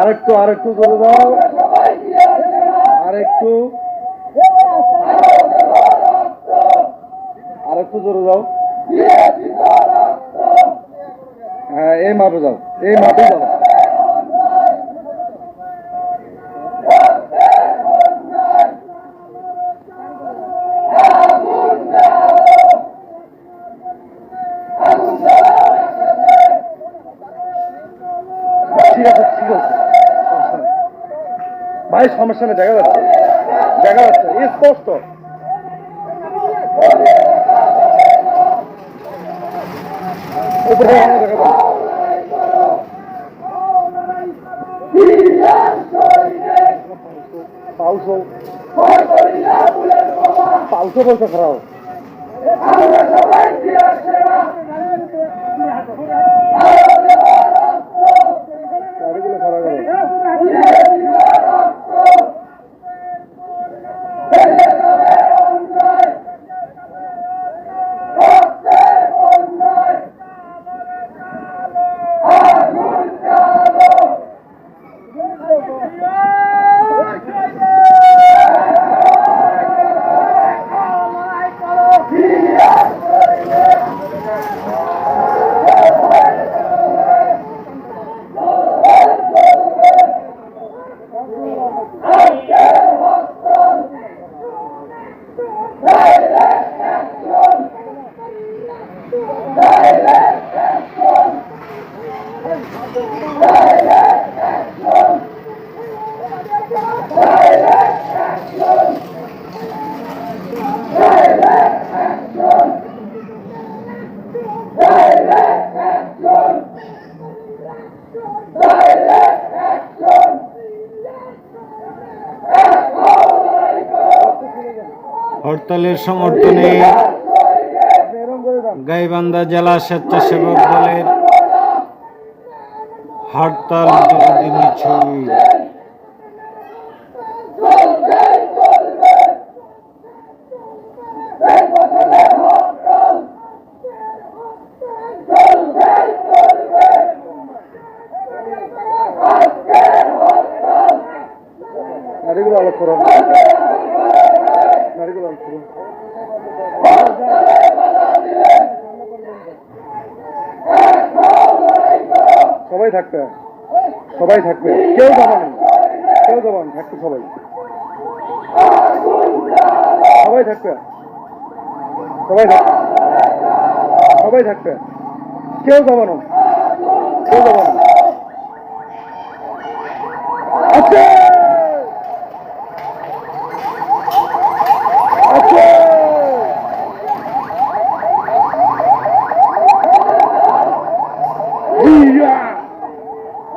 আরেকটু আরেকটু করে দাও। আরেকটু। আরেকটু জোরে দাও। হ্যাঁ এই মাপে যাও, এই মাপে যাও। ভাই সমস্যা নেই দেখা যাচ্ছে। দেখা যাচ্ছে স্পষ্ট। পাউসো পাউসো বলছে খারাপ। গাড়িগুলো হরতালের সমর্থনে গাইবান্ধা জেলা স্বেচ্ছাসেবক দলের হরতাল মিছিল গাড়িগুলো আলোক করো। গাড়িগুলো আলোক করো। সবাই থাকবে। সবাই থাকবে। কেউ যাবেন কেউ যাবেন থাকবে সবাই। সবাই থাকবে। সবাই থাকবে। সবাই থাকবে। কেউ যাবে না। কেউ যাবে না। আছে